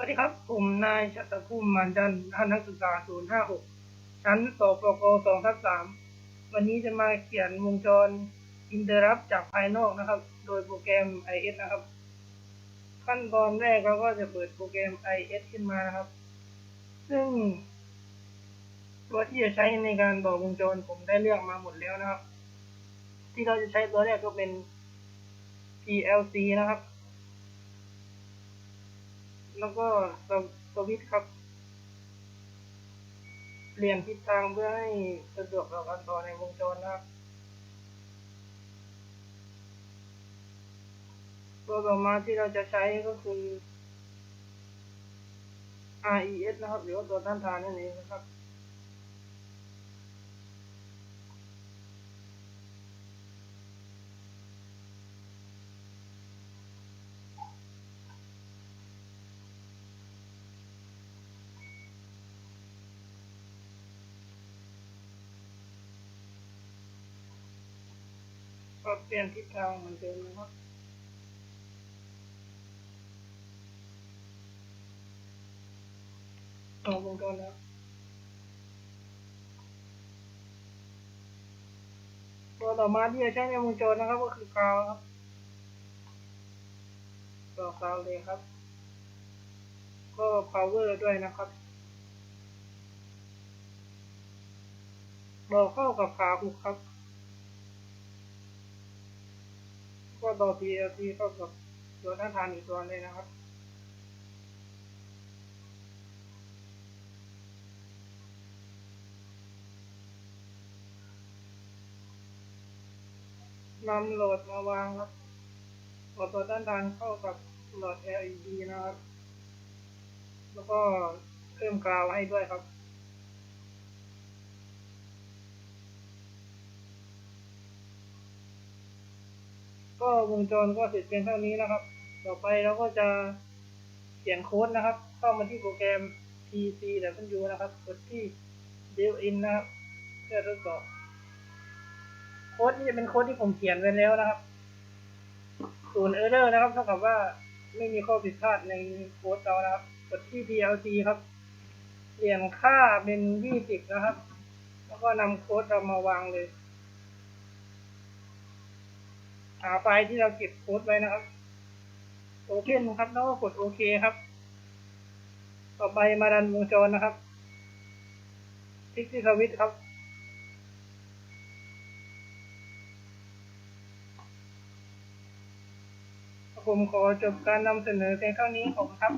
วัสดีครับ ผมนายชัตภูมิมันจันท่านนักศึกษา 056 ชั้นสปก2ทับ3วันนี้จะมาเขียนวงจรอินเตอร์รับจากภายนอกนะครับ โดยโปรแกรม IS นะครับ ขั้นตอนแรกเราก็จะเปิดโปรแกรม IS ขึ้นมานะครับ ซึ่ง ตัวที่จะใช้ในการบอกวงจรผมได้เลือกมาหมดแล้วนะครับ ที่เราจะใช้ตัวแรกก็เป็น PLC นะครับ แล้วก็สวสวิตครับ เปลี่ยนทิศทางเพื่อให้สะดวกต่อการต่อในวงจรนะครับตัวต่อมาที่เราจะใช้ก็คือ RES นะครับ หรือว่าตัวต้านทานนั่นเองนะครับ ก็เปลี่ยนทิศทางเหมือนเดิมนะครับต่อวงจรแล้วตัวต่อมาที่จะใช้ในวงจรนะครับ ก็คือกาวครับต่อกาวเลยครับ ก็ power ด้วยนะครับบอกเข้ากับขาหุกครับ ต่อ PLC เข้ากับตัวต้านทานอีกตัวเลยนะครับนำโหลดมาวางครับเอาตัวต้านทานเข้ากับโหลด LED นะครับ แล้วก็เพิ่มกราวให้ด้วยครับ ก็วงจรก็เสร็จเพียงเท่านี้นะครับ ต่อไปเราก็จะเขียนโค้ดนะครับ เข้ามาที่โปรแกรม PC W นะครับ กดที่ build in นะครับ เพื่อทดสอบโค้ดนี่จะเป็นโค้ดที่ผมเขียนไว้แล้วนะครับศูนย์เออร์เรอร์นะครับเท่ากับว่าไม่มีข้อผิดพลาดในโค้ดเรานะครับ กดที่ PLC ครับเปลี่ยนค่าเป็น 20 นะครับ แล้วก็นำโค้ดเรามาวางเลย หาไฟล์ที่เราเก็บโค้ดไว้นะครับ โอเคครับ แล้วก็กดโอเคครับ ต่อไปมาดันวงจรนะครับคลิกที่สวิตช์ครับ ผมขอจบการนำเสนอเพียงเท่านี้ขอบคุณครับ